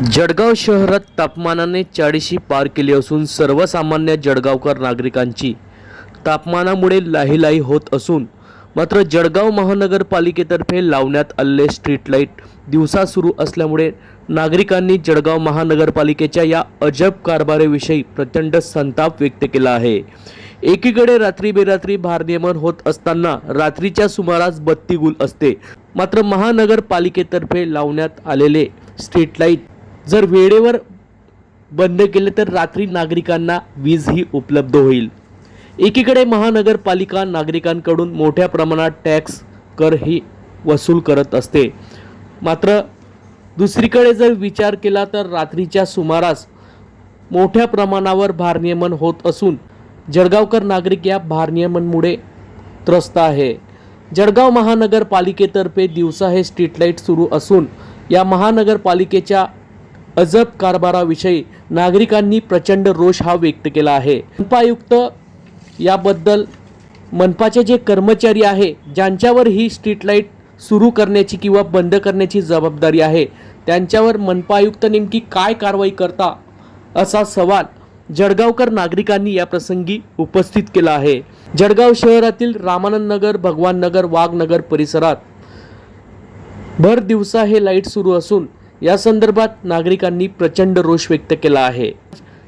जळगाव शहरात तापमानाने चाळीशी पार केली असून सर्वसामान्य जळगावकर नागरिकांची तापमानामुळे लाहीलाही होत असून मात्र जळगाव महानगरपालिकेतर्फे लावण्यात आलेले स्ट्रीट लाइट दिवसा सुरू असल्यामुळे नागरिकांनी जळगाव महानगरपालिकेच्या या अजब कारभाराविषयी प्रचंड संताप व्यक्त केला आहे. एकीकडे रात्री बेरात्री भारनियमन होत असताना रात्रीच्या सुमारास बत्ती गुल असते मात्र महानगरपालिकेतर्फे लावण्यात आलेले स्ट्रीट लाइट जर वेळेवर बंद केले तर रात्री नागरिकांना वीज ही उपलब्ध होईल. एकीकडे महानगरपालिका नागरिकांकडून मोठ्या प्रमाणात टॅक्स कर ही वसूल करत असते. मात्र दुसरीकडे जर विचार केला तर रात्रीच्या सुमारास मोठ्या प्रमाणावर भारनियमन होत असून जळगावकर नागरिक या भारनियमनमुळे त्रस्त आहे. जळगाव महानगरपालिकेतर्फे दिवसा हे स्ट्रीट लाइट सुरू असून या महानगरपालिकेच्या अजब कारभाराविषयी नागरिकांनी प्रचंड रोष हा व्यक्त केला आहे. मनपायुक्त याबद्दल मनपाचे जे कर्मचारी आहे ज्यांच्यावर ही स्ट्रीट लाइट सुरू करण्याची किंवा बंद करण्याची जबाबदारी आहे त्यांच्यावर मनपायुक्त नेमकी काय कारवाई करता असा सवाल जळगावकर नागरिकांनी या प्रसंगी उपस्थित केला आहे. जळगाव शहरातील रामानंद नगर भगवान नगर वाघनगर परिसरात भर दिवसा हे लाइट सुरू असून या संदर्भात नागरिकांनी प्रचंड रोष व्यक्त केला आहे.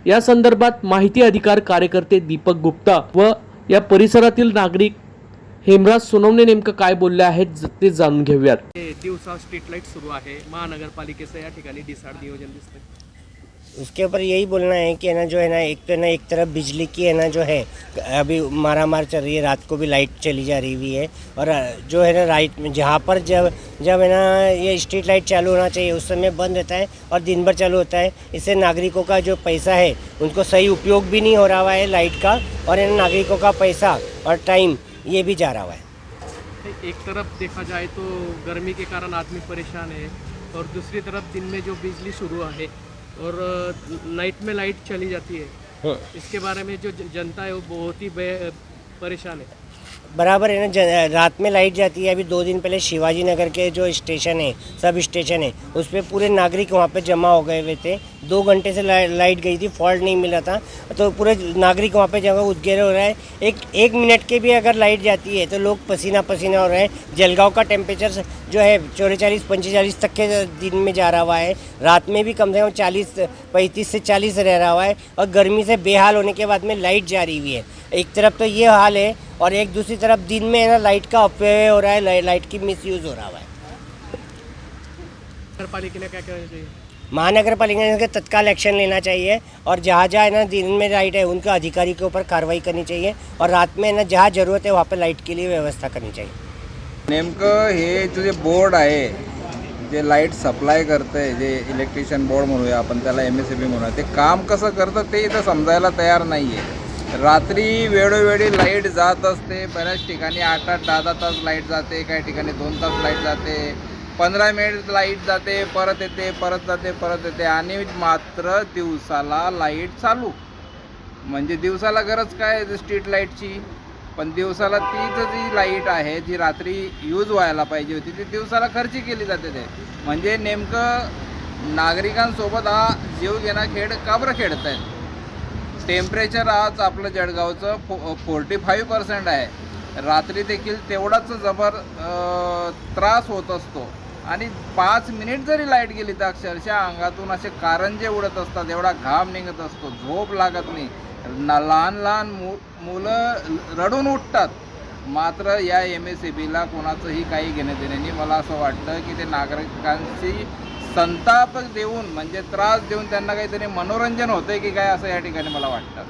या संदर्भात माहिती अधिकार कार्यकर्ते दीपक गुप्ता व या परिसरातील नागरिक हेमराज सोनवणे नेमकं काय बोलले आहेत ते जाणून घेऊयात. दिवसा स्ट्रीट लाइट सुरू आहे. महानगरपालिकेचं या ठिकाणी डिसाड नियोजन दिसतंय. उसके ऊपर यही बोलना है कि है ना जो है ना, एक तो है ना एक तरफ़ बिजली की है ना जो है, अभी मारा मार चल रही है, रात को भी लाइट चली जा रही हुई है। और जो है ना राइट में, जहाँ पर जब जब है ना ये स्ट्रीट लाइट चालू होना चाहिए, उस समय बंद रहता है और दिन भर चालू होता है। इससे नागरिकों का जो पैसा है, उनको सही उपयोग भी नहीं हो रहा हुआ है लाइट का और है नागरिकों का पैसा और टाइम ये भी जा रहा हुआ है। एक तरफ़ देखा जाए तो गर्मी के कारण आदमी परेशान है और दूसरी तरफ़ दिन में जो बिजली शुरू है और नाइट में लाइट चली जाती है। इसके बारे में जो जनता है वो बहुत ही परेशान है बराबर है ना रात में लाइट जाती है, अभी दो दिन पहले शिवाजी नगर के जो स्टेशन है, सब स्टेशन है, उस पर पूरे नागरिक वहाँ पे जमा हो गए हुए थे। दो घंटे से ला- लाइट गई थी, फॉल्ट नहीं मिला था तो पूरे नागरिक वहाँ पे जगह उद्गेर हो रहा है। एक एक मिनट के भी अगर लाइट जाती है तो लोग पसीना पसीना हो रहे हैं। जलगांव का टेम्परेचर जो है चौराचालीस पंचेचालीस तक के दिन में जा रहा हुआ है। रात में भी कम से कम चालीस, पैंतीस से चालीस रह रहा हुआ है। और गर्मी से बेहाल होने के बाद में लाइट जा रही हुई है। एक तरफ़ तो ये हाल है और एक दूसरी तरफ़ दिन में है ना लाइट का अपव्यय हो रहा है लाइट की मिस यूज़ हो रहा हुआ है क्या चाहिए? महानगर पालिका ने तत्काल एक्शन लेना चाहिए और जहाँ जहाँ है ना दिन में लाइट है उनके अधिकारी के ऊपर कार्रवाई करनी चाहिए और रात में ना जहाँ ज़रूरत है वहाँ पे लाइट के लिए व्यवस्था करनी चाहिए। नेमकं हे जो जे बोर्ड आहे जे लाईट सप्लाय करतंय जे इलेक्ट्रिशियन बोर्ड म्हणूया आपण त्याला एम एस सी बी म्हणूया ते काम कसं करतं ते इथं समजायला तयार नाही आहे रात्री वेळोवेळी लाइट जात असते. बऱ्याच ठिकाणी आठ आठ दहा दहा तास लाइट जाते. काही ठिकाणी दोन तास लाइट जाते. पंधरा मिनिट लाइट जाते परत येते परत जाते परत येते आणि मात्र दिवसाला लाइट चालू. म्हणजे दिवसाला गरज काय आहे स्ट्रीट लाईटची पण दिवसाला तीच जी लाइट आहे जी रात्री यूज व्हायला पाहिजे होती ती दिवसाला खर्ची केली जाते ते. म्हणजे नेमकं नागरिकांसोबत हा जीव घेणा खेळ का बरं खेळत आहेत टेम्परेचर आज आपलं जळगावचं फो फोर्टी फाईव्ह पर्सेंट आहे. रात्री देखील तेवढाच जबर त्रास होत असतो. आणि पाच मिनिट जरी लाइट गेली तर अक्षरशः अंगातून असे कारंजे उडत असतात. एवढा घाम निघत असतो. झोप लागत नाही. ना लहान लहान मु मुलं रडून उठतात. मात्र या एम एस सी बीला कोणाचंही काही घेणं देणं नाही. मला असं वाटतं की ते नागरिकांची संताप देऊन म्हणजे त्रास देऊन त्यांना काहीतरी मनोरंजन होतंय की काय असं या ठिकाणी मला वाटतं.